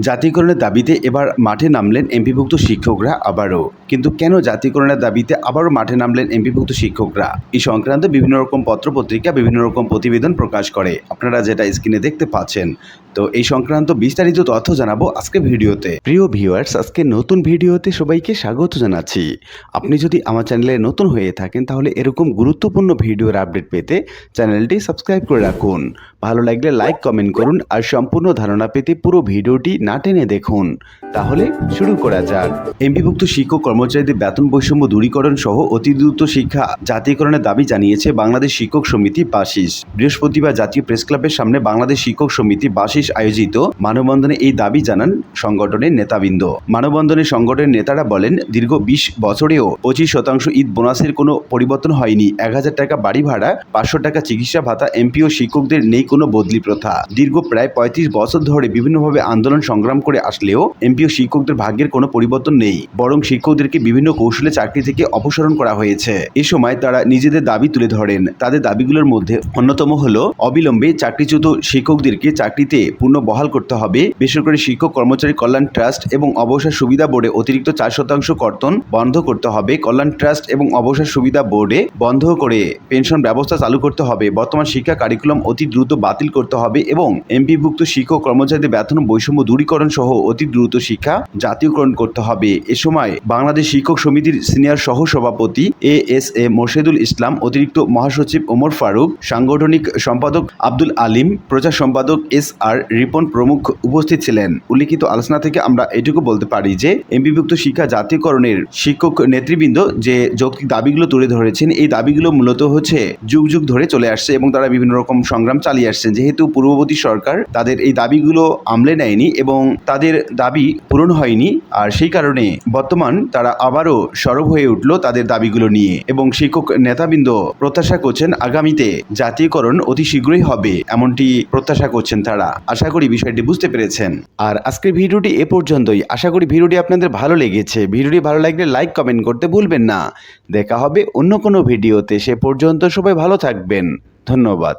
জাতীয়করণের দাবিতে এবার মাঠে নামলেন এমপিভুক্ত শিক্ষকরা আবারও। কিন্তু কেন জাতিকরণের দাবিতে আবারও মাঠে নামলেন এমপিভুক্ত শিক্ষকরা? এই সংক্রান্ত বিভিন্ন রকম পত্রপত্রিকা বিভিন্ন রকম প্রতিবেদন প্রকাশ করে। আপনারা যেটা স্ক্রিনে দেখতে পাচ্ছেন। তো এই সংক্রান্ত বিস্তারিত তথ্য জানাব আজকে ভিডিওতে। প্রিয় ভিউয়ার্স, আজকে নতুন ভিডিওতে সবাইকে স্বাগত জানাচ্ছি। আপনি যদি আমার চ্যানেলে নতুন হয়ে থাকেন, তাহলে এরকম গুরুত্বপূর্ণ ভিডিওর আপডেট পেতে চ্যানেলটি সাবস্ক্রাইব করে রাখুন। ভালো লাগলে লাইক, কমেন্ট করুন আর সম্পূর্ণ ধারণা পেতে পুরো ভিডিওটি না টেনে দেখুন। তাহলে শুরু করা যাক। এমপিভুক্ত শিক্ষক কর্মচারীদের বেতন বৈষম্য দূরীকরণ সহ অতি দ্রুত শিক্ষা জাতীয়করণের দাবি জানিয়েছে বাংলাদেশ শিক্ষক সমিতি বাসিস বৃহস্পতিবার জাতীয় প্রেস ক্লাবের সামনে বাংলাদেশ শিক্ষক সমিতি বাসিস আয়োজিত মানববন্ধনে এই দাবি জানান সংগঠনের নেতাবৃন্দ। মানববন্ধনে সংগঠনের নেতারা বলেন, দীর্ঘ বিশ বছরেও পঁচিশ শতাংশ ঈদ বোনাসের কোনো পরিবর্তন হয়নি। এক হাজার টাকা বাড়ি ভাড়া, পাঁচশো টাকা চিকিৎসা ভাতা এমপিও শিক্ষকদের নেই কোনো বদলি প্রথা। দীর্ঘ প্রায় পঁয়ত্রিশ বছর ধরে বিভিন্নভাবে আন্দোলন সংগ্রাম করে আসলেও এমপিও শিক্ষকদের ভাগ্যের কোনো পরিবর্তন নেই। বরং শিক্ষকদেরকে বিভিন্ন কৌশলে চাকরি থেকে অপসারণ করা হয়েছে। এ সময় তারা নিজেদের দাবি তুলে ধরেন। তাদের দাবিগুলোর মধ্যে অন্যতম হল, অবিলম্বে চাকরিচ্যুত শিক্ষকদেরকে চাকরিতে পুনঃ বহাল করতে হবে। বেসরকারি শিক্ষক কর্মচারী কল্যাণ ট্রাস্ট এবং অবসর সুবিধা বোর্ডে অতিরিক্ত চার শতাংশ কর্তন বন্ধ করতে হবে। কল্যাণ ট্রাস্ট এবং অবসর সুবিধা বোর্ডে বন্ধ করে পেনশন ব্যবস্থা চালু করতে হবে। বর্তমান শিক্ষা কারিকুলাম অতি দ্রুত বাতিল করতে হবে এবং এমপিভুক্ত শিক্ষক কর্মচারীদের বেতন বৈষম্য দূরীকরণ সহ অতি দ্রুত শিক্ষা জাতীয়করণ করতে হবে। এ সময় বাংলাদেশ শিক্ষক সমিতির সিনিয়র সহ সভাপতি এ এস এ মোর্শেদুল ইসলাম, অতিরিক্ত মহাসচিব ওমর ফারুক, সাংগঠনিক সম্পাদক আব্দুল আলিম, প্রচার সম্পাদক এস আর রিপন প্রমুখ উপস্থিত ছিলেন। উল্লিখিত আলোচনা থেকে আমরা এটুকু বলতে পারি যে এমপিভুক্ত শিক্ষা জাতীয়করণের শিক্ষক নেতৃবৃন্দ যে যৌক্তিক দাবিগুলো তুলে ধরেছেন, এই দাবিগুলো মূলত হচ্ছে যুগ যুগ ধরে চলে আসছে এবং তারা বিভিন্ন রকম সংগ্রাম চালিয়ে আসছেন। যেহেতু পূর্ববর্তী সরকার তাদের এই দাবিগুলো আমলে নেয়নি এবং তাদের দাবি পূরণ হয়নি, আর সেই কারণে বর্তমান তারা আবারও সরব হয়ে উঠল তাদের দাবিগুলো নিয়ে এবং শিক্ষক নেতাবৃন্দ প্রত্যাশা করছেন আগামীতে জাতীয়করণ অতি শীঘ্রই হবে, এমনটি প্রত্যাশা করছেন তারা। আশা করি বিষয়টি বুঝতে পেরেছেন। আর আজকের ভিডিওটি এ পর্যন্তই। আশা করি ভিডিওটি আপনাদের ভালো লেগেছে। ভিডিওটি ভালো লাগলে লাইক, কমেন্ট করতে ভুলবেন না। দেখা হবে অন্য কোনো ভিডিওতে। সে পর্যন্ত সবাই ভালো থাকবেন। ধন্যবাদ।